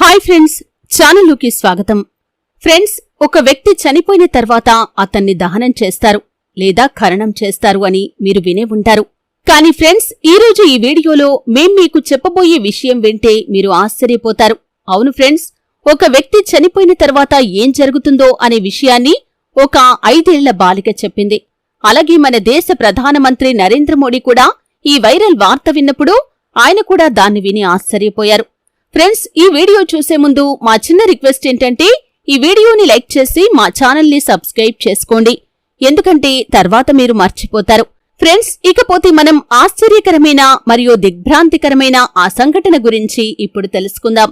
Hi friends ఛానల్లోకి స్వాగతం. Friends ఒక వ్యక్తి చనిపోయిన తర్వాత అతన్ని దహనం చేస్తారు లేదా ఖననం చేస్తారు అని మీరు వినే ఉంటారు. కానీ ఫ్రెండ్స్ ఈరోజు ఈ వీడియోలో మేం మీకు చెప్పబోయే విషయం వింటే మీరు ఆశ్చర్యపోతారు. అవును ఫ్రెండ్స్ ఒక వ్యక్తి చనిపోయిన తర్వాత ఏం జరుగుతుందో అనే విషయాన్ని ఒక ఐదేళ్ళ బాలిక చెప్పింది. అలాగే మన దేశ ప్రధానమంత్రి నరేంద్ర మోడీ కూడా ఈ వైరల్ వార్త విన్నప్పుడు ఆయన కూడా దాన్ని విని ఆశ్చర్యపోయారు. ఫ్రెండ్స్ ఈ వీడియో చూసే ముందు మా చిన్న రిక్వెస్ట్ ఏంటంటే ఈ వీడియోని లైక్ చేసి మా ఛానల్ని సబ్స్క్రైబ్ చేసుకోండి. ఎందుకంటే తర్వాత మీరు మర్చిపోతారు. ఫ్రెండ్స్ ఇకపోతే మనం ఆశ్చర్యకరమైన మరియు దిగ్భ్రాంతికరమైన ఆ సంఘటన గురించి ఇప్పుడు తెలుసుకుందాం.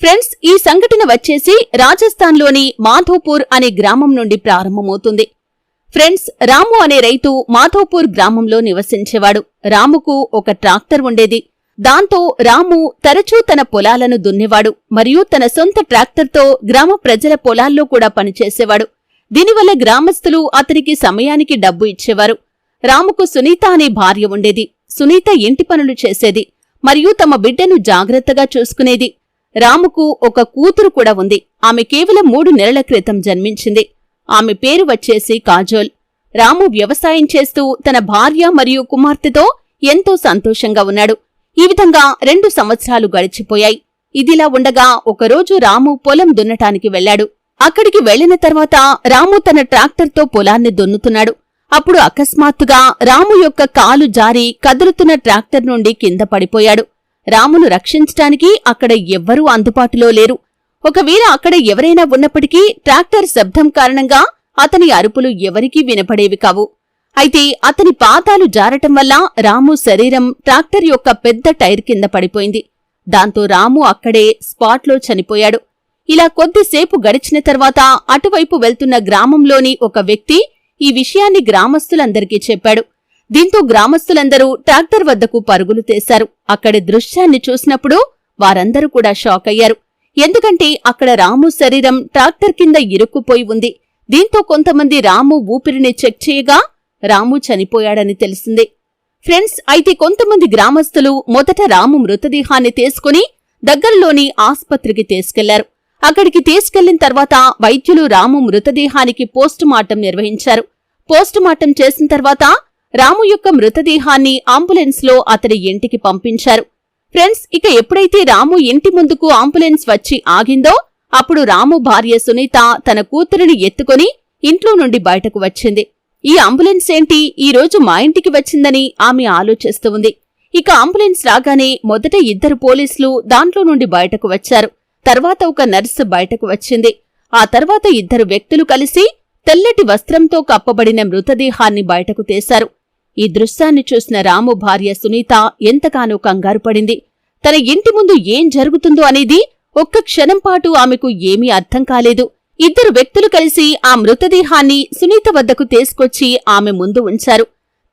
ఫ్రెండ్స్ ఈ సంఘటన వచ్చేసి రాజస్థాన్లోని మాధోపూర్ అనే గ్రామం నుండి ప్రారంభమవుతుంది. ఫ్రెండ్స్ రాము అనే రైతు మాధోపూర్ గ్రామంలో నివసించేవాడు. రాముకు ఒక ట్రాక్టర్ ఉండేది. దాంతో రాము తరచూ తన పొలాలను దున్నేవాడు మరియు తన సొంత ట్రాక్టర్తో గ్రామ ప్రజల పొలాల్లో కూడా పనిచేసేవాడు. దీనివల్ల గ్రామస్తులు అతనికి సమయానికి డబ్బు ఇచ్చేవారు. రాముకు సునీత అనే భార్య ఉండేది. సునీత ఇంటి పనులు చేసేది మరియు తమ బిడ్డను జాగ్రత్తగా చూసుకునేది. రాముకు ఒక కూతురు కూడా ఉంది. ఆమె కేవలం మూడు నెలల క్రితం జన్మించింది. ఆమె పేరు వచ్చేసి కాజోల్. రాము వ్యవసాయం చేస్తూ తన భార్య మరియు కుమార్తెతో ఎంతో సంతోషంగా ఉన్నాడు. ఈ విధంగా రెండు సంవత్సరాలు గడిచిపోయాయి. ఇదిలా ఉండగా ఒకరోజు రాము పొలం దున్నటానికి వెళ్ళాడు అక్కడికి వెళ్ళిన తర్వాత రాము తన ట్రాక్టర్తో పొలాన్ని దున్నుతున్నాడు. అప్పుడు అకస్మాత్తుగా రాము యొక్క కాలు జారి కదులుతున్న ట్రాక్టర్ నుండి కింద పడిపోయాడు. రామును రక్షించటానికి అక్కడ ఎవ్వరూ అందుబాటులో లేరు. ఒకవేళ అక్కడ ఎవరైనా ఉన్నప్పటికీ ట్రాక్టర్ శబ్దం కారణంగా అతని అరుపులు ఎవరికీ వినపడేవి కావు. అయితే అతని పాదాలు జారటం వల్ల రాము శరీరం ట్రాక్టర్ యొక్క పెద్ద టైర్ కింద పడిపోయింది. దాంతో రాము అక్కడే స్పాట్లో చనిపోయాడు. ఇలా కొద్దిసేపు గడిచిన తర్వాత అటువైపు వెళ్తున్న గ్రామంలోని ఒక వ్యక్తి ఈ విషయాన్ని గ్రామస్తులందరికీ చెప్పాడు. దీంతో గ్రామస్తులందరూ ట్రాక్టర్ వద్దకు పరుగులు తీశారు. అక్కడి దృశ్యాన్ని చూసినప్పుడు వారందరూ కూడా షాక్ అయ్యారు. ఎందుకంటే అక్కడ రాము శరీరం ట్రాక్టర్ కింద ఇరుక్కుపోయి ఉంది. దీంతో కొంతమంది రాము ఊపిరిని చెక్ చేయగా రాము చనిపోయాడని తెలిసింది. ఫ్రెండ్స్ అయితే కొంతమంది గ్రామస్తులు మొదట రాము మృతదేహాన్ని తీసుకుని దగ్గరలోని ఆస్పత్రికి తీసుకెళ్ళారు. అక్కడికి తీసుకెళ్ళిన తర్వాత వైద్యులు రాము మృతదేహానికి పోస్టుమార్టం నిర్వహించారు. పోస్టుమార్టం చేసిన తర్వాత రాము యొక్క మృతదేహాన్ని ఆంబులెన్స్లో అతడి ఇంటికి పంపించారు. ఫ్రెండ్స్ ఇక ఎప్పుడైతే రాము ఇంటి ముందుకు అంబులెన్స్ వచ్చి ఆగిందో అప్పుడు రాము భార్య సునీత తన కూతురిని ఎత్తుకొని ఇంట్లో నుండి బయటకు వచ్చింది. ఈ అంబులెన్స్ ఏంటి? ఈ రోజు మా ఇంటికి వచ్చిందని ఆమె ఆలోచిస్తూ ఉంది. ఇక అంబులెన్స్ రాగానే మొదట ఇద్దరు పోలీసులు దాంట్లో నుండి బయటకు వచ్చారు. తర్వాత ఒక నర్సు బయటకు వచ్చింది. ఆ తర్వాత ఇద్దరు వ్యక్తులు కలిసి తెల్లటి వస్త్రంతో కప్పబడిన మృతదేహాన్ని బయటకు తీశారు. ఈ దృశ్యాన్ని చూసిన రాము భార్య సునీత ఎంతగానో కంగారు పడింది. తన ఇంటి ముందు ఏం జరుగుతుందో అనేది ఒక్క క్షణం పాటు ఆమెకు ఏమీ అర్థం కాలేదు. ఇద్దరు వ్యక్తులు కలిసి ఆ మృతదేహాన్ని సునీత వద్దకు తీసుకొచ్చి ఆమె ముందు ఉంచారు.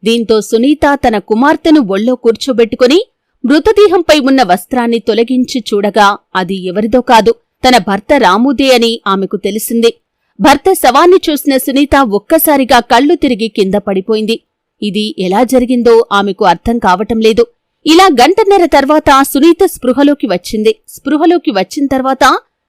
దీంతో సునీత తన కుమార్తెను ఒళ్ళో కూర్చోబెట్టుకుని మృతదేహంపై ఉన్న వస్త్రాన్ని తొలగించి చూడగా అది ఎవరిదో కాదు తన భర్త రాముదే అని ఆమెకు తెలిసింది. భర్త శవాన్ని చూసిన సునీత ఒక్కసారిగా కళ్ళు తిరిగి కింద పడిపోయింది. ఇది ఎలా జరిగిందో ఆమెకు అర్థం కావటం లేదు. ఇలా గంటన్నర తర్వాత సునీత స్పృహలోకి వచ్చింది. స్పృహలోకి వచ్చిన తర్వాత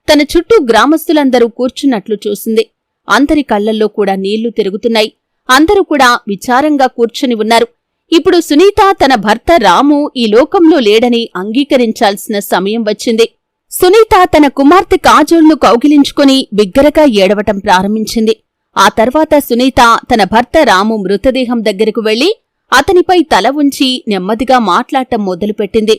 తన చుట్టూ గ్రామస్తులందరూ కూర్చున్నట్లు చూసింది. అందరి కళ్ళల్లో కూడా నీళ్ళు తిరుగుతున్నాయి. అందరూ కూడా విచారంగా కూర్చుని ఉన్నారు. ఇప్పుడు సునీత తన భర్త రాము ఈ లోకంలో లేడని అంగీకరించాల్సిన సమయం వచ్చింది. సునీత తన కుమార్తె కాజోళ్ళు కౌగిలించుకుని బిగ్గరగా ఏడవటం ప్రారంభించింది. ఆ తర్వాత సునీత తన భర్త రాము మృతదేహం దగ్గరకు వెళ్ళి అతనిపై తల ఉంచి నెమ్మదిగా మాట్లాడటం మొదలుపెట్టింది.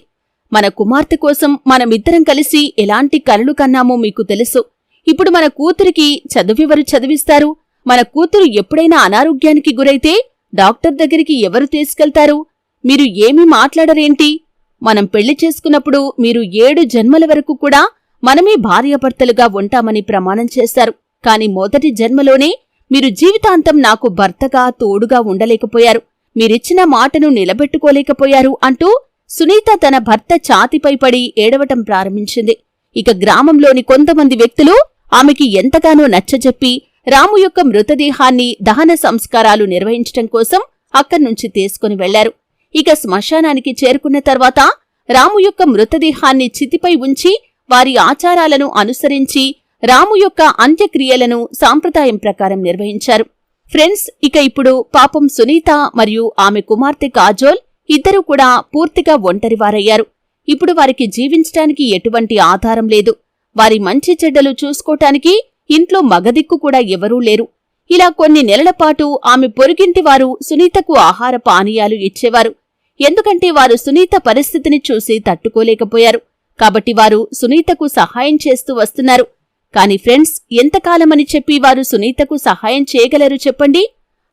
మన కుమార్తె కోసం మనమిద్దరం కలిసి ఎలాంటి కలలు కన్నామో మీకు తెలుసు. ఇప్పుడు మన కూతురికి చదువెవరు చదివిస్తారు? మన కూతురు ఎప్పుడైనా అనారోగ్యానికి గురైతే డాక్టర్ దగ్గరికి ఎవరు తీసుకెళ్తారు? మీరు ఏమీ మాట్లాడరేంటి? మనం పెళ్ళి చేసుకున్నప్పుడు మీరు ఏడు జన్మల వరకు కూడా మనమే భార్యాభర్తలుగా ఉంటామని ప్రమాణం చేశారు కాని మొదటి జన్మలోనే మీరు జీవితాంతం నాకు భర్తగా తోడుగా ఉండలేకపోయారు. మీరిచ్చిన మాటను నిలబెట్టుకోలేకపోయారు అంటూ సునీత తన భర్త ఛాతిపై పడి ఏడవటం ప్రారంభించింది. ఇక గ్రామంలోని కొంతమంది వ్యక్తులు ఆమెకి ఎంతగానో నచ్చజెప్పి రాము యొక్క మృతదేహాన్ని దహన సంస్కారాలు నిర్వహించటం కోసం అక్కడ్నుంచి తీసుకుని వెళ్ళారు. ఇక శ్మశానానికి చేరుకున్న తర్వాత రాము యొక్క మృతదేహాన్ని చితిపై ఉంచి వారి ఆచారాలను అనుసరించి రాము యొక్క అంత్యక్రియలను సాంప్రదాయం ప్రకారం నిర్వహించారు. ఫ్రెండ్స్ ఇక ఇప్పుడు పాపం సునీత మరియు ఆమె కుమార్తె కాజోల్ ఇద్దరూ కూడా పూర్తిగా ఒంటరివారయ్యారు ఇప్పుడు వారికి జీవించటానికి ఎటువంటి ఆధారం లేదు. వారి మంచి చెడ్డలు చూసుకోటానికి ఇంట్లో మగదిక్కు కూడా ఎవరూ లేరు. ఇలా కొన్ని నెలల పాటు ఆమె పొరుగింటి వారు సునీతకు ఆహార పానీయాలు ఇచ్చేవారు. ఎందుకంటే వారు సునీత పరిస్థితిని చూసి తట్టుకోలేకపోయారు. కాబట్టి వారు సునీతకు సహాయం చేస్తూ వస్తున్నారు. కాని ఫ్రెండ్స్ ఎంతకాలమని చెప్పి వారు సునీతకు సహాయం చేయగలరు చెప్పండి?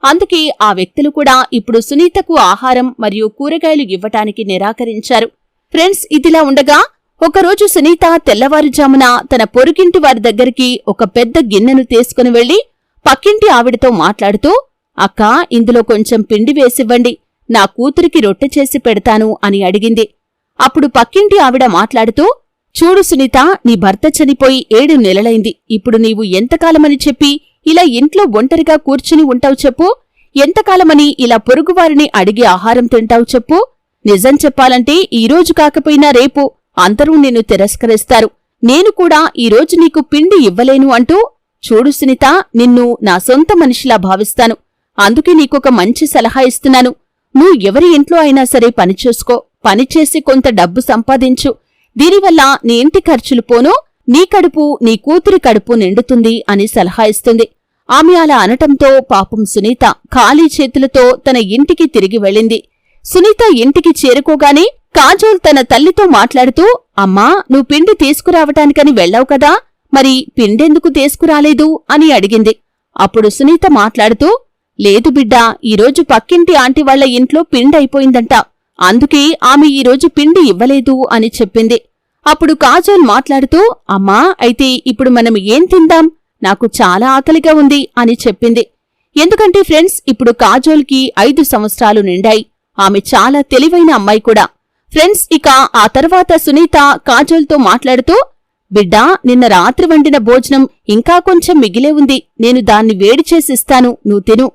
అందుకే ఆ వ్యక్తులు కూడా ఇప్పుడు సునీతకు ఆహారం మరియు కూరగాయలు ఇవ్వటానికి నిరాకరించారు. ఫ్రెండ్స్ ఇదిలా ఉండగా ఒకరోజు సునీత తెల్లవారుజామున తన పొరుగింటి వారి దగ్గరికి ఒక పెద్ద గిన్నెను తీసుకుని వెళ్ళి పక్కింటి ఆవిడతో మాట్లాడుతూ అక్కా ఇందులో కొంచెం పిండి వేసివ్వండి. నా కూతురికి రొట్టె చేసి పెడతాను అని అడిగింది. అప్పుడు పక్కింటి ఆవిడ మాట్లాడుతూ చూడు సునీత నీ భర్త చనిపోయి ఏడు నెలలైంది. ఇప్పుడు నీవు ఎంతకాలమని చెప్పి ఇలా ఇంట్లో ఒంటరిగా కూర్చుని ఉంటావు చెప్పు. ఎంతకాలమని ఇలా పొరుగువారిని అడిగి ఆహారం తింటావు చెప్పు. నిజం చెప్పాలంటే ఈరోజు కాకపోయినా రేపు అందరూ నిన్ను తిరస్కరిస్తారు. నేను కూడా ఈరోజు నీకు పిండి ఇవ్వలేను అంటూ చూడు సునీత నిన్ను నా సొంత మనిషిలా భావిస్తాను. అందుకే నీకొక మంచి సలహా ఇస్తున్నాను. నువ్వు ఎవరి ఇంట్లో అయినా సరే పనిచేసుకో పనిచేసి కొంత డబ్బు సంపాదించు. దీనివల్ల నీ ఇంటి ఖర్చులు పోను. నీ కడుపు నీ కూతురి కడుపు నిండుతుంది అని సలహా ఇస్తుంది. ఆమె అలా అనటంతో పాపం సునీత ఖాళీ చేతులతో తన ఇంటికి తిరిగి వెళ్ళింది. సునీత ఇంటికి చేరుకోగానే కాజోల్ తన తల్లితో మాట్లాడుతూ అమ్మా నువ్వు పిండి తీసుకురావటానికని వెళ్ళావు కదా మరి పిండెందుకు తీసుకురాలేదు? అని అడిగింది. అప్పుడు సునీత మాట్లాడుతూ లేదు బిడ్డా ఈరోజు పక్కింటి ఆంటీ వాళ్ళ ఇంట్లో పిండి అయిపోయిందంట అందుకే ఆమె ఈరోజు పిండి ఇవ్వలేదు అని చెప్పింది. అప్పుడు కాజోల్ మాట్లాడుతూ అమ్మా అయితే ఇప్పుడు మనం ఏం తిందాం? నాకు చాలా ఆకలిగా ఉంది అని చెప్పింది. ఎందుకంటే ఫ్రెండ్స్ ఇప్పుడు కాజోల్కి ఐదు సంవత్సరాలు నిండాయి. ఆమె చాలా తెలివైన అమ్మాయి కూడా. ఫ్రెండ్స్ ఇక ఆ తర్వాత సునీత కాజోల్తో మాట్లాడుతూ బిడ్డా నిన్న రాత్రి వండిన భోజనం ఇంకా కొంచెం మిగిలే ఉంది. నేను దాన్ని వేడి చేసిస్తాను నువ్వు తిను.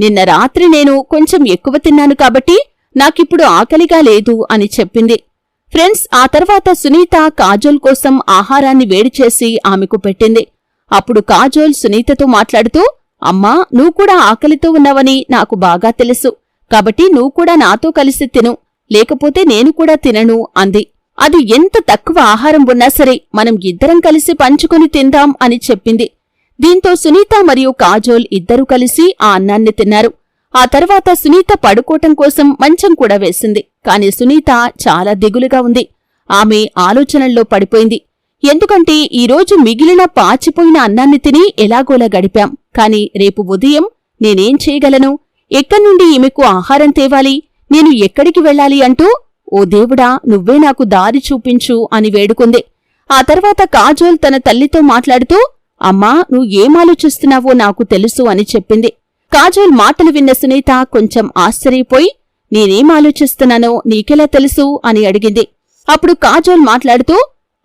నిన్న రాత్రి నేను కొంచెం ఎక్కువ తిన్నాను కాబట్టి నాకిప్పుడు ఆకలిగా లేదు అని చెప్పింది. ఫ్రెండ్స్ ఆ తర్వాత సునీత కాజోల్ కోసం ఆహారాన్ని వేడి చేసి ఆమెకు పెట్టింది. అప్పుడు కాజోల్ సునీతతో మాట్లాడుతూ అమ్మా నువ్వు కూడా ఆకలితో ఉన్నావని నాకు బాగా తెలుసు. కాబట్టి నువ్వు కూడా నాతో కలిసి తిను. లేకపోతే నేను కూడా తినను అంది. అది ఎంత తక్కువ ఆహారం ఉన్నా సరే మనం ఇద్దరం కలిసి పంచుకుని తిందాం అని చెప్పింది. దీంతో సునీత మరియు కాజోల్ ఇద్దరూ కలిసి ఆ అన్నాన్ని తిన్నారు. ఆ తర్వాత సునీత పడుకోటం కోసం మంచం కూడా వేసింది. కాని సునీత చాలా దిగులుగా ఉంది. ఆమె ఆలోచనల్లో పడిపోయింది. ఎందుకంటే ఈరోజు మిగిలిన పాచిపోయిన అన్నాన్ని తిని ఎలాగోలా గడిపాం. కాని రేపు ఉదయం నేనేం చేయగలను? ఎక్కడ్నుండి ఈమెకు ఆహారం తేవాలి? నేను ఎక్కడికి వెళ్ళాలి అంటూ ఓ దేవుడా నువ్వే నాకు దారి చూపించు అని వేడుకుంది. ఆ తర్వాత కాజోల్ తన తల్లితో మాట్లాడుతూ అమ్మా నువ్వు ఏం ఆలోచిస్తున్నావో నాకు తెలుసు అని చెప్పింది. కాజోల్ మాటలు విన్న సునీత కొంచెం ఆశ్చర్యపోయి నేనేం ఆలోచిస్తున్నానో నీకెలా తెలుసు? అని అడిగింది. అప్పుడు కాజోల్ మాట్లాడుతూ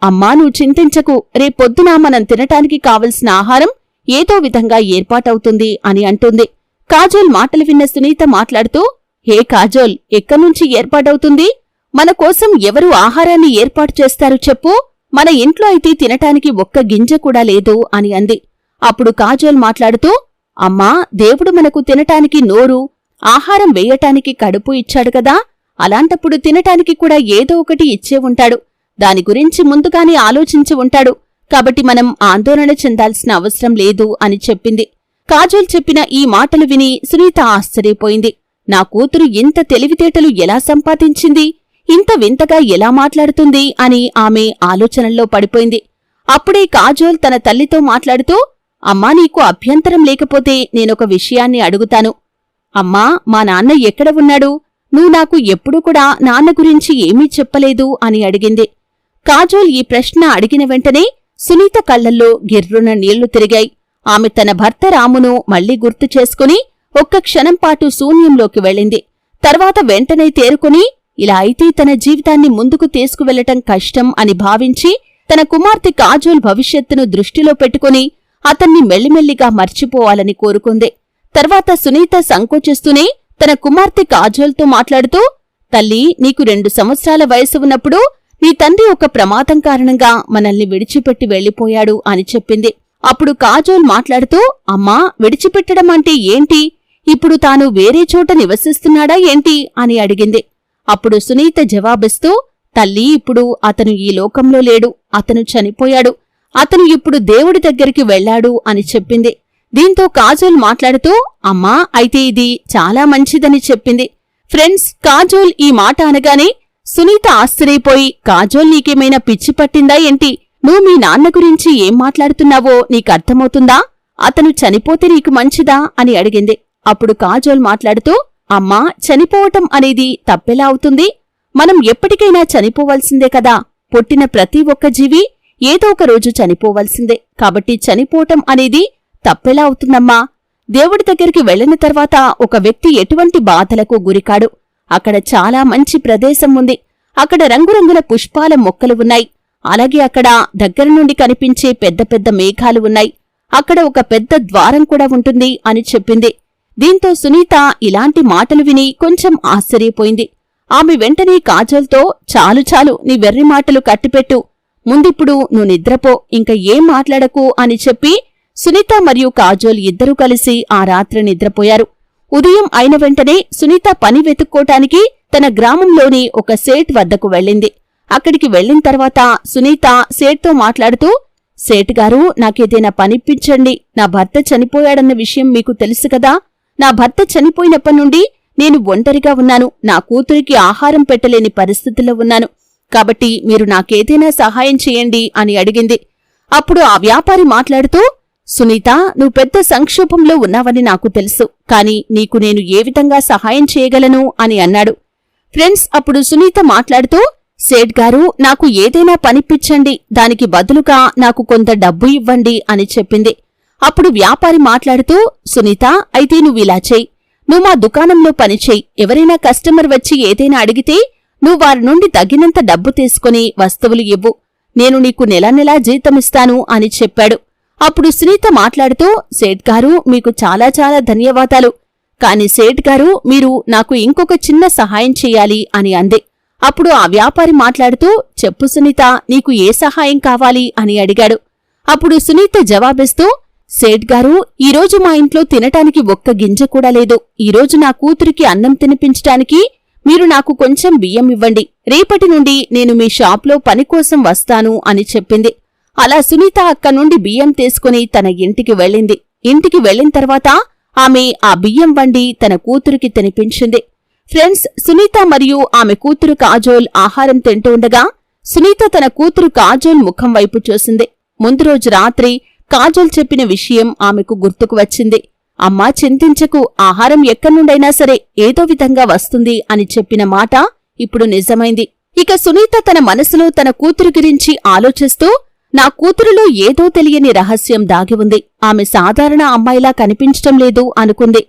అమ్మా నువ్వు చింతించకు. రేపొద్దున మనం తినటానికి కావలసిన ఆహారం ఏదో విధంగా ఏర్పాటవుతుంది అని అంటుంది. కాజోల్ మాటలు విన్న సునీత మాట్లాడుతూ హే కాజోల్ ఎక్కడ్నుంచి ఏర్పాటవుతుంది? మన కోసం ఎవరు ఆహారాన్ని ఏర్పాటు చేస్తారు చెప్పు. మన ఇంట్లో అయితే తినటానికి ఒక్క గింజ కూడా లేదు అని అంది. అప్పుడు కాజోల్ మాట్లాడుతూ అమ్మా దేవుడు మనకు తినటానికి నోరు ఆహారం వేయటానికి కడుపు ఇచ్చాడు కదా? అలాంటప్పుడు తినటానికి కూడా ఏదో ఒకటి ఇచ్చే ఉంటాడు. దాని గురించి ముందుగానే ఆలోచించి ఉంటాడు. కాబట్టి మనం ఆందోళన చెందాల్సిన అవసరం లేదు అని చెప్పింది. కాజోల్ చెప్పిన ఈ మాటలు విని సునీత ఆశ్చర్యపోయింది. నా కూతురు ఇంత తెలివితేటలు ఎలా సంపాదించింది? ఇంత వింతగా ఎలా మాట్లాడుతుంది? అని ఆమె ఆలోచనల్లో పడిపోయింది. అప్పుడే కాజోల్ తన తల్లితో మాట్లాడుతూ అమ్మా నీకు అభ్యంతరం లేకపోతే నేనొక విషయాన్ని అడుగుతాను. అమ్మా మా నాన్న ఎక్కడ ఉన్నాడు? నువ్వు నాకు ఎప్పుడూ కూడా నాన్న గురించి ఏమీ చెప్పలేదు అని అడిగింది. కాజోల్ ఈ ప్రశ్న అడిగిన వెంటనే సునీత కళ్ళల్లో గిర్రున నీళ్ళు తిరిగాయి. ఆమె తన భర్త రామును మళ్ళీ గుర్తు చేసుకుని ఒక్క క్షణంపాటు శూన్యంలోకి వెళ్ళింది. తర్వాత వెంటనే తేరుకుని ఇలా అయితే తన జీవితాన్ని ముందుకు తీసుకువెళ్ళటం కష్టం అని భావించి తన కుమార్తె కాజోల్ భవిష్యత్తును దృష్టిలో పెట్టుకుని అతన్ని మెల్లిమెల్లిగా మర్చిపోవాలని కోరుకుంది. తర్వాత సునీత సంకోచిస్తూనే తన కుమార్తె కాజోల్తో మాట్లాడుతూ తల్లి నీకు రెండు సంవత్సరాల వయసు ఉన్నప్పుడు నీ తండ్రి ఒక ప్రమాదం కారణంగా మనల్ని విడిచిపెట్టి వెళ్ళిపోయాడు అని చెప్పింది. అప్పుడు కాజోల్ మాట్లాడుతూ అమ్మా విడిచిపెట్టడం అంటే ఏంటి? ఇప్పుడు తాను వేరే చోట నివసిస్తున్నాడా ఏంటి? అని అడిగింది. అప్పుడు సునీత జవాబిస్తూ తల్లి ఇప్పుడు అతను ఈ లోకంలో లేడు. అతను చనిపోయాడు. అతను ఇప్పుడు దేవుడి దగ్గరికి వెళ్ళాడు అని చెప్పింది. దీంతో కాజోల్ మాట్లాడుతూ అమ్మా అయితే ఇది చాలా మంచిదని చెప్పింది. ఫ్రెండ్స్ కాజోల్ ఈ మాట అనగానే సునీత ఆశ్చర్యపోయి కాజోల్ నీకేమైనా పిచ్చి పట్టిందా ఏంటి? నువ్వు మీ నాన్న గురించి ఏం మాట్లాడుతున్నావో నీకర్థమవుతుందా అతను చనిపోతే నీకు మంచిదా? అని అడిగింది. అప్పుడు కాజోల్ మాట్లాడుతూ అమ్మా చనిపోవటం అనేది తప్పెలా అవుతుంది? మనం ఎప్పటికైనా చనిపోవలసిందే కదా. పుట్టిన ప్రతి ఒక్క జీవి ఏదో ఒక రోజు చనిపోవలసిందే. కాబట్టి చనిపోవటం అనేది తప్పెలా అవుతుందమ్మా. దేవుడి దగ్గరికి వెళ్ళిన తర్వాత ఒక వ్యక్తి ఎటువంటి బాధలకు గురికాడు. అక్కడ చాలా మంచి ప్రదేశం ఉంది. అక్కడ రంగురంగుల పుష్పాల మొక్కలు ఉన్నాయి. అలాగే అక్కడ దగ్గర నుండి కనిపించే పెద్ద పెద్ద మేఘాలు ఉన్నాయి. అక్కడ ఒక పెద్ద ద్వారం కూడా ఉంటుంది అని చెప్పింది. దీంతో సునీత ఇలాంటి మాటలు విని కొంచెం ఆశ్చర్యపోయింది. ఆమె వెంటనే కాజల్తో చాలు చాలు నీ వెర్రి మాటలు కట్టిపెట్టు. ముందిప్పుడు నువ్వు నిద్రపో ఇంక ఏం మాట్లాడకు అని చెప్పి సునీత మరియు కాజోల్ ఇద్దరూ కలిసి ఆ రాత్రి నిద్రపోయారు. ఉదయం అయిన వెంటనే సునీత పని వెతుక్కోటానికి తన గ్రామంలోని ఒక సేట్ వద్దకు వెళ్ళింది. అక్కడికి వెళ్ళిన తర్వాత సునీత సేట్తో మాట్లాడుతూ సేట్ గారు నాకేదైనా పనిప్పించండి నా భర్త చనిపోయాడన్న విషయం మీకు తెలుసు కదా. నా భర్త చనిపోయినప్పటి నుండి నేను ఒంటరిగా ఉన్నాను. నా కూతురికి ఆహారం పెట్టలేని పరిస్థితిలో ఉన్నాను. కాబట్టి మీరు నాకేదైనా సహాయం చేయండి అని అడిగింది. అప్పుడు ఆ వ్యాపారి మాట్లాడుతూ సునీత నువ్వు పెద్ద సంక్షోభంలో ఉన్నావని నాకు తెలుసు కాని నీకు నేను ఏ విధంగా సహాయం చేయగలను? అని అన్నాడు. ఫ్రెండ్స్ అప్పుడు సునీత మాట్లాడుతూ సేట్ గారు నాకు ఏదైనా పనిపించండి దానికి బదులుగా నాకు కొంత డబ్బు ఇవ్వండి అని చెప్పింది. అప్పుడు వ్యాపారి మాట్లాడుతూ సునీత అయితే నువ్విలా చెయ్యి నువ్వు మా దుకాణంలో పనిచేయి ఎవరైనా కస్టమర్ వచ్చి ఏదైనా అడిగితే నువ్వు వారి నుండి తగినంత డబ్బు తీసుకుని వస్తువులు ఇవ్వు. నేను నీకు నెల నెలా జీతమిస్తాను అని చెప్పాడు. అప్పుడు సునీత మాట్లాడుతూ సేట్ గారు మీకు చాలా చాలా ధన్యవాదాలు. కాని సేట్ గారు మీరు నాకు ఇంకొక చిన్న సహాయం చెయ్యాలి అని అంది. అప్పుడు ఆ వ్యాపారి మాట్లాడుతూ చెప్పు సునీత నీకు ఏ సహాయం కావాలి అని అడిగాడు. అప్పుడు సునీత జవాబిస్తూ సేట్ గారు ఈరోజు మా ఇంట్లో తినటానికి ఒక్క గింజ కూడా లేదు. ఈరోజు నా కూతురికి అన్నం తినిపించటానికి మీరు నాకు కొంచెం బియ్యం ఇవ్వండి. రేపటి నుండి నేను మీ షాప్లో పని కోసం వస్తాను అని చెప్పింది. అలా సునీత అక్క నుండి బియ్యం తీసుకుని తన ఇంటికి వెళ్ళింది. ఇంటికి వెళ్ళిన తర్వాత ఆమె ఆ బియ్యం వండి తన కూతురికి తినిపించింది. ఫ్రెండ్స్ సునీత మరియు ఆమె కూతురు కాజోల్ ఆహారం తింటూ ఉండగా సునీత తన కూతురు కాజోల్ ముఖం వైపు చూసింది. ముందు రోజు రాత్రి కాజోల్ చెప్పిన విషయం ఆమెకు గుర్తుకు వచ్చింది. అమ్మా చింతించకు ఆహారం ఎక్కడ్నుండైనా సరే ఏదో విధంగా వస్తుంది అని చెప్పిన మాట ఇప్పుడు నిజమైంది. ఇక సునీత తన మనసులో తన కూతురు గురించి ఆలోచిస్తూ నా కూతురులో ఏదో తెలియని రహస్యం దాగి ఉంది. ఆమె సాధారణ అమ్మాయిలా కనిపించటం లేదు అనుకుంది.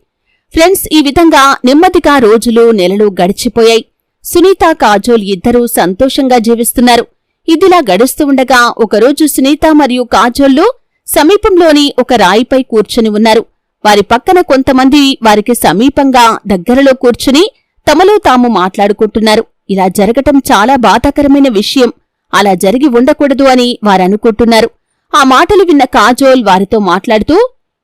ఫ్రెండ్స్ ఈ విధంగా నెమ్మదిగా రోజులు నెలలు గడిచిపోయాయి. సునీత కాజోల్ ఇద్దరూ సంతోషంగా జీవిస్తున్నారు. ఇదిలా గడుస్తూ ఉండగా ఒకరోజు సునీత మరియు కాజోల్లు సమీపంలోని ఒక రాయిపై కూర్చుని ఉన్నారు. వారి పక్కన కొంతమంది వారికి సమీపంగా దగ్గరలో కూర్చుని తమలో తాము మాట్లాడుకుంటున్నారు. ఇలా జరగటం చాలా బాధాకరమైన విషయం. అలా జరిగి ఉండకూడదు అని వారనుకుంటున్నారు. ఆ మాటలు విన్న కాజోల్ వారితో మాట్లాడుతూ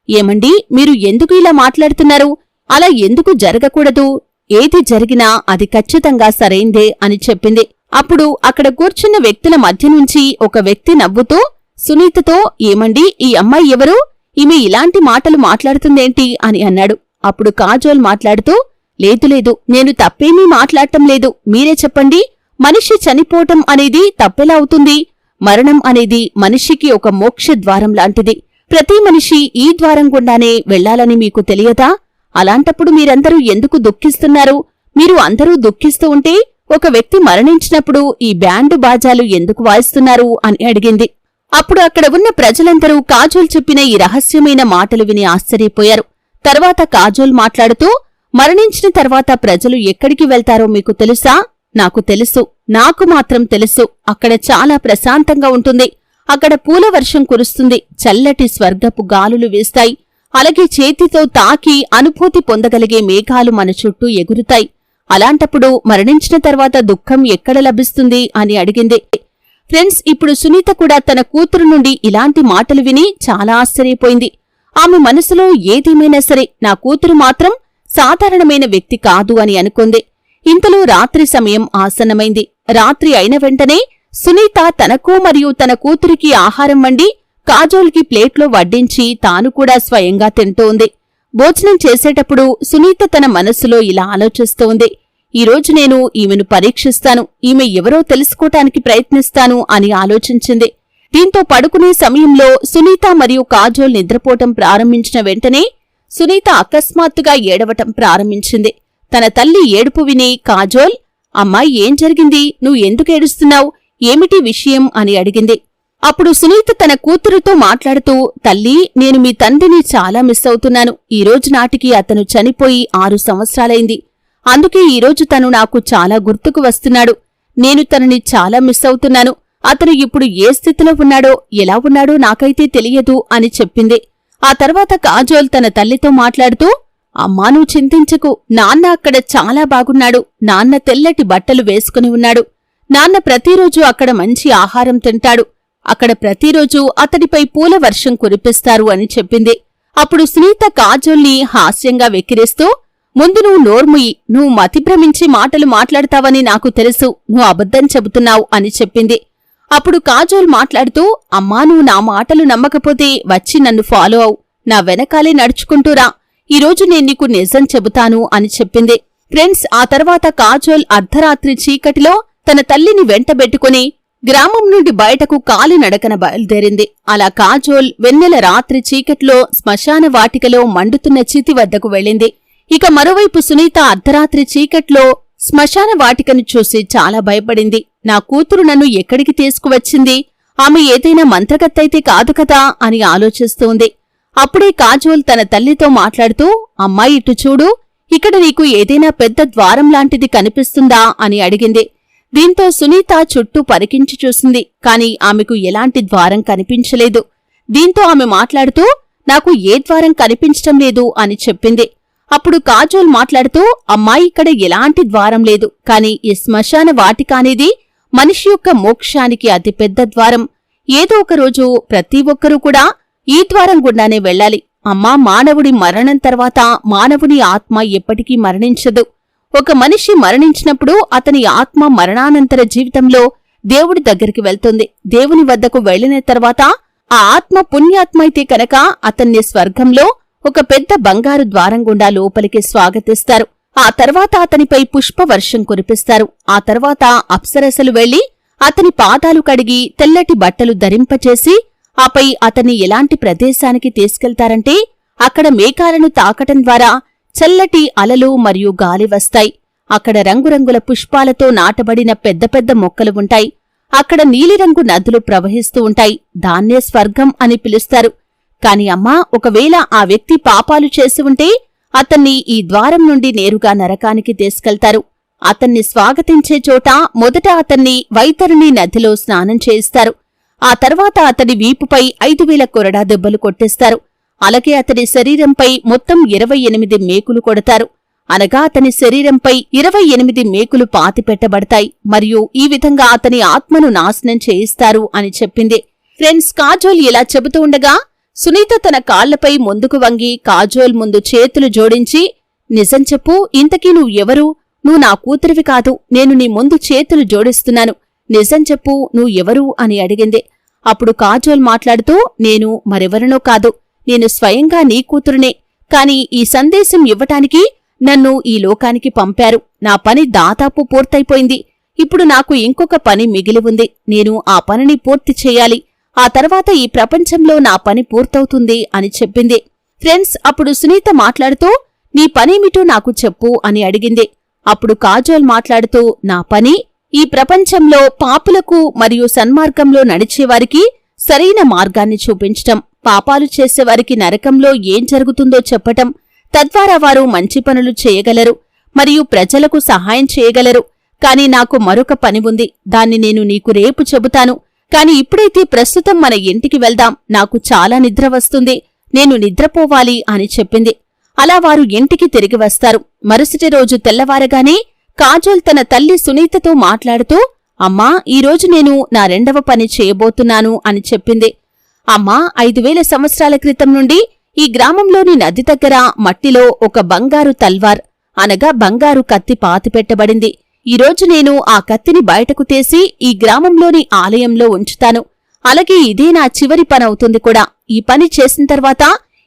ఏమండి మీరు ఎందుకు ఇలా మాట్లాడుతున్నారు? అలా ఎందుకు జరగకూడదు? ఏది జరిగినా అది ఖచ్చితంగా సరైందే అని చెప్పింది. అప్పుడు అక్కడ కూర్చున్న వ్యక్తుల మధ్య నుంచి ఒక వ్యక్తి నవ్వుతూ సునీతతో ఏమండి ఈ అమ్మాయి ఎవరు? ఈమె ఇలాంటి మాటలు మాట్లాడుతుందేంటి అని అన్నాడు. అప్పుడు కాజోల్ మాట్లాడుతూ లేదు లేదు నేను తప్పేమీ మాట్లాడటం లేదు. మీరే చెప్పండి. మనిషి చనిపోవటం అనేది తప్పెలా అవుతుంది? మరణం అనేది మనిషికి ఒక మోక్ష ద్వారం లాంటిది. ప్రతి మనిషి ఈ ద్వారం గుండానే వెళ్ళాలని మీకు తెలియదా? అలాంటప్పుడు మీరందరూ ఎందుకు దుఃఖిస్తున్నారు? మీరు అందరూ దుఃఖిస్తూ ఉంటే ఒక వ్యక్తి మరణించినప్పుడు ఈ బ్యాండు బాజాలు ఎందుకు వాయిస్తున్నారు అని అడిగింది. అప్పుడు అక్కడ ఉన్న ప్రజలందరూ కాజోల్ చెప్పిన ఈ రహస్యమైన మాటలు విని ఆశ్చర్యపోయారు. తర్వాత కాజోల్ మాట్లాడుతూ మరణించిన తర్వాత ప్రజలు ఎక్కడికి వెళ్తారో మీకు తెలుసా? నాకు తెలుసు. నాకు మాత్రం తెలుసు. అక్కడ చాలా ప్రశాంతంగా ఉంటుంది. అక్కడ పూల వర్షం కురుస్తుంది. చల్లటి స్వర్గపు గాలులు వేస్తాయి. అలాగే చేతితో తాకి అనుభూతి పొందగలిగే మేఘాలు మన చుట్టూ ఎగురుతాయి. అలాంటప్పుడు మరణించిన తర్వాత దుఃఖం ఎక్కడ లభిస్తుంది? అని అడిగింది. ఫ్రెండ్స్ ఇప్పుడు సునీత కూడా తన కూతురు నుండి ఇలాంటి మాటలు విని చాలా ఆశ్చర్యపోయింది. ఆమె మనసులో ఏదేమైనా సరే నా కూతురు మాత్రం సాధారణమైన వ్యక్తి కాదు అని అనుకుంది. ఇంతలో రాత్రి సమయం ఆసన్నమైంది. రాత్రి అయిన వెంటనే సునీత తనకు మరియు తన కూతురికి ఆహారం వండి కాజోల్కి ప్లేట్లో వడ్డించి తాను కూడా స్వయంగా తింటూ ఉంది భోజనం చేసేటప్పుడు సునీత తన మనస్సులో ఇలా ఆలోచిస్తూ ఉంది ఈరోజు నేను ఈమెను పరీక్షిస్తాను. ఈమె ఎవరో తెలుసుకోటానికి ప్రయత్నిస్తాను అని ఆలోచించింది. దీంతో పడుకునే సమయంలో సునీత మరియు కాజోల్ నిద్రపోవటం ప్రారంభించిన వెంటనే సునీత అకస్మాత్తుగా ఏడవటం ప్రారంభించింది. తన తల్లి ఏడుపు విని కాజోల్ అమ్మాయి ఏం జరిగింది? నువ్వు ఎందుకు ఏడుస్తున్నావు? ఏమిటి విషయం? అని అడిగింది. అప్పుడు సునీత తన కూతురుతో మాట్లాడుతూ తల్లి నేను మీ తండ్రిని చాలా మిస్ అవుతున్నాను. ఈ రోజు నాటికి అతను చనిపోయి ఆరు సంవత్సరాలైంది. అందుకే ఈరోజు తను నాకు చాలా గుర్తుకు వస్తున్నాడు. నేను తనని చాలా మిస్ అవుతున్నాను. అతను ఇప్పుడు ఏ స్థితిలో ఉన్నాడో ఎలా ఉన్నాడో నాకైతే తెలియదు అని చెప్పింది. ఆ తర్వాత కాజోల్ తన తల్లితో మాట్లాడుతూ అమ్మా నువ్వు చింతించకు. నాన్న అక్కడ చాలా బాగున్నాడు. నాన్న తెల్లటి బట్టలు వేసుకుని ఉన్నాడు. నాన్న ప్రతిరోజు అక్కడ మంచి ఆహారం తింటాడు. అక్కడ ప్రతిరోజు అతడిపై పూల వర్షం కురిపిస్తారు అని చెప్పింది. అప్పుడు సునీత కాజోల్ని హాస్యంగా వెక్కిరిస్తూ ముందు నువ్వు నోర్ముయి నువ్వు మతిభ్రమించి మాటలు మాట్లాడతావని నాకు తెలుసు. నువ్వు అబద్ధం చెబుతున్నావు అని చెప్పింది. అప్పుడు కాజోల్ మాట్లాడుతూ అమ్మా నువ్వు నా మాటలు నమ్మకపోతే వచ్చి నన్ను ఫాలో అవు. నా వెనకాలే నడుచుకుంటూరా ఈరోజు నేను నీకు నిజం చెబుతాను అని చెప్పింది. ఫ్రెండ్స్ ఆ తర్వాత కాజోల్ అర్ధరాత్రి చీకటిలో తన తల్లిని వెంటబెట్టుకుని గ్రామం నుండి బయటకు కాలినడకన బయలుదేరింది. అలా కాజోల్ వెన్నెల రాత్రి చీకట్లో శ్మశాన వాటికలో మండుతున్న చితి వద్దకు వెళ్ళింది. ఇక మరోవైపు సునీత అర్ధరాత్రి చీకట్లో శ్మశాన వాటికను చూసి చాలా భయపడింది. నా కూతురు నన్ను ఎక్కడికి తీసుకువచ్చింది? ఆమె ఏదైనా మంత్రగత్తైతే కాదు కదా అని ఆలోచిస్తోంది. అప్పుడే కాజోల్ తన తల్లితో మాట్లాడుతూ అమ్మాయి ఇటు చూడు ఇక్కడ నీకు ఏదైనా పెద్ద ద్వారం లాంటిది కనిపిస్తుందా? అని అడిగింది. దీంతో సునీత చుట్టూ పరికించి చూసింది కాని ఆమెకు ఎలాంటి ద్వారం కనిపించలేదు. దీంతో ఆమె మాట్లాడుతూ నాకు ఏ ద్వారం కనిపించటం లేదు అని చెప్పింది. అప్పుడు కాజోల్ మాట్లాడుతూ అమ్మాయి ఇక్కడ ఎలాంటి ద్వారం లేదు. కాని ఈ శ్మశాన వాటిక అనేది మనిషి యొక్క మోక్షానికి అతిపెద్ద ద్వారం. ఏదో ఒక రోజు ప్రతి ఒక్కరూ కూడా ఈ ద్వారం గుండానే వెళ్ళాలి. అమ్మా మానవుడి మరణం తర్వాత మానవుని ఆత్మ ఎప్పటికీ మరణించదు. ఒక మనిషి మరణించినప్పుడు అతని ఆత్మ మరణానంతర జీవితంలో దేవుడి దగ్గరికి వెళ్తుంది. దేవుని వద్దకు వెళ్ళిన తర్వాత ఆ ఆత్మ పుణ్యాత్మ అయితే కనుక అతన్ని స్వర్గంలో ఒక పెద్ద బంగారు ద్వారం గుండా లోపలికి స్వాగతిస్తారు. ఆ తర్వాత అతనిపై పుష్పవర్షం కురిపిస్తారు. ఆ తర్వాత అప్సరసలు వెళ్ళి అతని పాదాలు కడిగి తెల్లటి బట్టలు ధరింపచేసి ఆపై అతన్ని ఎలాంటి ప్రదేశానికి తీసుకెళ్తారంటే అక్కడ మేఘాలను తాకటం ద్వారా చల్లటి అలలు మరియు గాలి వస్తాయి. అక్కడ రంగురంగుల పుష్పాలతో నాటబడిన పెద్ద పెద్ద మొక్కలు ఉంటాయి. అక్కడ నీలిరంగు నదులు ప్రవహిస్తూ ఉంటాయి. దాన్నే స్వర్గం అని పిలుస్తారు. కాని అమ్మా ఒకవేళ ఆ వ్యక్తి పాపాలు చేసి ఉంటే అతన్ని ఈ ద్వారం నుండి నేరుగా నరకానికి తీసుకెళ్తారు. అతన్ని స్వాగతించే చోట మొదట అతన్ని వైతరుని నదిలో స్నానం చేయిస్తారు. ఆ తర్వాత అతడి వీపుపై ఐదు వేల కొరడా దెబ్బలు కొట్టేస్తారు. అలాగే అతడి శరీరంపై మొత్తం ఇరవై ఎనిమిది మేకులు కొడతారు. అనగా అతని శరీరంపై ఇరవై ఎనిమిది మేకులు పాతిపెట్టబడతాయి మరియు ఈ విధంగా అతని ఆత్మను నాశనం చేయిస్తారు అని చెప్పింది. ఫ్రెండ్స్ కాజోల్ ఇలా చెబుతూ ఉండగా సునీత తన కాళ్ళపై ముందుకు వంగి కాజోల్ ముందు చేతులు జోడించి నిజం చెప్పు ఇంతకీ నువ్వు ఎవరు? నువ్వు నా కూతురివి కాదు నేను నీ ముందు చేతులు జోడిస్తున్నాను. నిజం చెప్పు నువ్వు ఎవరు? అని అడిగింది. అప్పుడు కాజోల్ మాట్లాడుతూ నేను మరెవరినో కాదు నేను స్వయంగా నీ కూతురునే. కాని ఈ సందేశం ఇవ్వటానికి నన్ను ఈ లోకానికి పంపారు. నా పని దాదాపు పూర్తయిపోయింది. ఇప్పుడు నాకు ఇంకొక పని మిగిలి ఉంది. నేను ఆ పనిని పూర్తి చేయాలి. ఆ తర్వాత ఈ ప్రపంచంలో నా పని పూర్తవుతుంది అని చెప్పింది. ఫ్రెండ్స్ అప్పుడు సునీత మాట్లాడుతూ నీ పనేమిటో నాకు చెప్పు అని అడిగింది. అప్పుడు కాజోల్ మాట్లాడుతూ నా పని? ఈ ప్రపంచంలో పాపులకు మరియు సన్మార్గంలో నడిచేవారికి సరైన మార్గాన్ని చూపించటం పాపాలు చేసేవారికి నరకంలో ఏం జరుగుతుందో చెప్పటం. తద్వారా వారు మంచి పనులు చేయగలరు మరియు ప్రజలకు సహాయం చేయగలరు. కాని నాకు మరొక పని ఉంది. దాన్ని నేను నీకు రేపు చెబుతాను. కాని ఇప్పుడైతే ప్రస్తుతం మన ఇంటికి వెళ్దాం. నాకు చాలా నిద్ర వస్తుంది. నేను నిద్రపోవాలి అని చెప్పింది. అలా వారు ఇంటికి తిరిగి వస్తారు. మరుసటి రోజు తెల్లవారగానే కాజోల్ తన తల్లి సునీతతో మాట్లాడుతూ అమ్మా ఈరోజు నేను నా రెండవ పని చేయబోతున్నాను అని చెప్పింది. అమ్మా ఐదు వేల సంవత్సరాల క్రితం నుండి ఈ గ్రామంలోని నది దగ్గర మట్టిలో ఒక బంగారు తల్వార్ అనగా బంగారు కత్తి పాతిపెట్టబడింది ఈరోజు నేను ఆ కత్తిని బయటకు తీసి ఈ గ్రామంలోని ఆలయంలో ఉంచుతాను. అలాగే ఇదే నా చివరి పనవుతుంది కూడా. ఈ పని చేసిన తర్వాత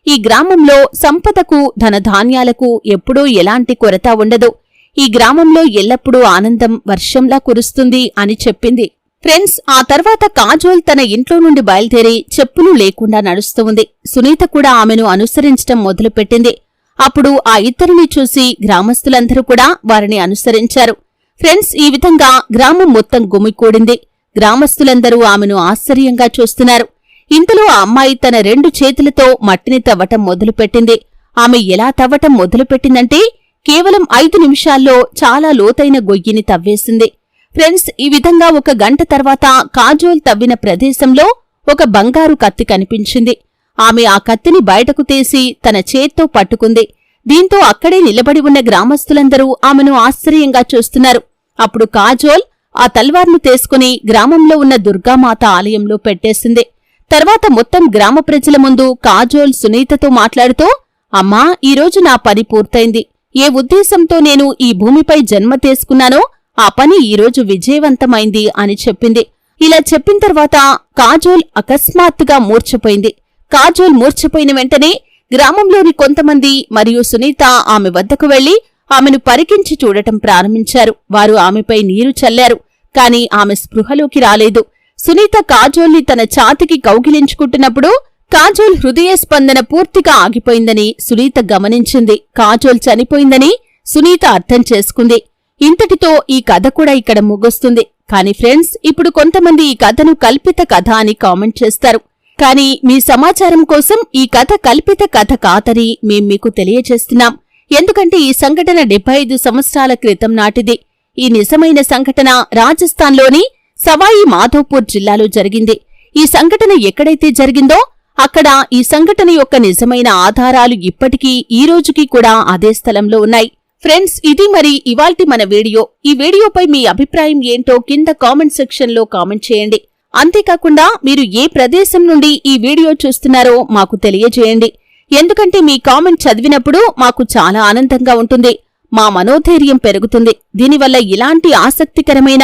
ఈ గ్రామంలో సంపదకు ధనధాన్యాలకు ఎప్పుడూ ఎలాంటి కొరత ఉండదు. ఈ గ్రామంలో ఎల్లప్పుడూ ఆనందం వర్షంలా కురుస్తుంది అని చెప్పింది. ఫ్రెండ్స్ ఆ తర్వాత కాజోల్ తన ఇంట్లో నుండి బయలుదేరి చెప్పులు లేకుండా నడుస్తూ ఉంది. సునీత కూడా ఆమెను అనుసరించటం మొదలుపెట్టింది. అప్పుడు ఆ ఇద్దరిని చూసి గ్రామస్తులందరూ కూడా వారిని అనుసరించారు. ఫ్రెండ్స్ ఈ విధంగా గ్రామం మొత్తం గుమికూడింది. గ్రామస్తులందరూ ఆమెను ఆశ్చర్యంగా చూస్తున్నారు. ఇంతలో ఆ అమ్మాయి తన రెండు చేతులతో మట్టిని తవ్వటం మొదలుపెట్టింది. ఆమె ఎలా తవ్వటం మొదలుపెట్టిందంటే కేవలం ఐదు నిమిషాల్లో చాలా లోతైన గొయ్యిని తవ్వేసింది. ఫ్రెండ్స్ ఈ విధంగా ఒక గంట తర్వాత కాజోల్ తవ్విన ప్రదేశంలో ఒక బంగారు కత్తి కనిపించింది. ఆమె ఆ కత్తిని బయటకు తీసి తన చేత్తో పట్టుకుంది. దీంతో అక్కడే నిలబడి ఉన్న గ్రామస్తులందరూ ఆమెను ఆశ్చర్యంగా చూస్తున్నారు. అప్పుడు కాజోల్ ఆ తల్వార్ను తీసుకుని గ్రామంలో ఉన్న దుర్గామాత ఆలయంలో పెట్టేసింది. తర్వాత మొత్తం గ్రామ ప్రజల ముందు కాజోల్ సునీతతో మాట్లాడుతూ అమ్మా ఈరోజు నా పని పూర్తయింది. ఏ ఉద్దేశంతో నేను ఈ భూమిపై జన్మ తీసుకున్నానో ఆ పని ఈరోజు విజయవంతమైంది అని చెప్పింది. ఇలా చెప్పిన తర్వాత కాజోల్ అకస్మాత్తుగా మూర్ఛపోయింది. కాజోల్ మూర్ఛపోయిన వెంటనే గ్రామంలోని కొంతమంది మరియు సునీత ఆమె వద్దకు వెళ్ళి ఆమెను పరికించి చూడటం ప్రారంభించారు. వారు ఆమెపై నీరు చల్లారు. కాని ఆమె స్పృహలోకి రాలేదు. సునీత కాజోల్ని తన ఛాతికి కౌగిలించుకుంటున్నప్పుడు కాజోల్ హృదయ స్పందన పూర్తిగా ఆగిపోయిందని సునీత గమనించింది. కాజోల్ చనిపోయిందని సునీత అర్థం చేసుకుంది. ఇంతటితో ఈ కథ కూడా ఇక్కడ ముగుస్తుంది. కానీ ఫ్రెండ్స్ ఇప్పుడు కొంతమంది ఈ కథను కల్పిత కథ అని కామెంట్ చేస్తారు. కానీ మీ సమాచారం కోసం ఈ కథ కల్పిత కథ కాదని మేం మీకు తెలియజేస్తున్నాం. ఎందుకంటే ఈ సంఘటన డెబ్బై ఐదు సంవత్సరాల క్రితం నాటిది. ఈ నిజమైన సంఘటన రాజస్థాన్లోని సవాయి మాధోపూర్ జిల్లాలో జరిగింది. ఈ సంఘటన ఎక్కడైతే జరిగిందో అక్కడ ఈ సంఘటన యొక్క నిజమైన ఆధారాలు ఇప్పటికీ ఈ రోజుకి కూడా అదే స్థలంలో ఉన్నాయి. ఫ్రెండ్స్ ఇది మరి ఇవాల్టి మన వీడియో. ఈ వీడియోపై మీ అభిప్రాయం ఏంటో కింద కామెంట్ సెక్షన్లో కామెంట్ చేయండి. అంతేకాకుండా మీరు ఏ ప్రదేశం నుండి ఈ వీడియో చూస్తున్నారో మాకు తెలియజేయండి. ఎందుకంటే మీ కామెంట్ చదివినప్పుడు మాకు చాలా ఆనందంగా ఉంటుంది. మా మనోధైర్యం పెరుగుతుంది. దీనివల్ల ఇలాంటి ఆసక్తికరమైన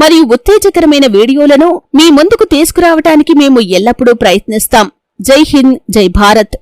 మరియు ఉత్తేజకరమైన వీడియోలను మీ ముందుకు తీసుకురావటానికి మేము ఎల్లప్పుడూ ప్రయత్నిస్తాం. జై హింద్ జై భారత్.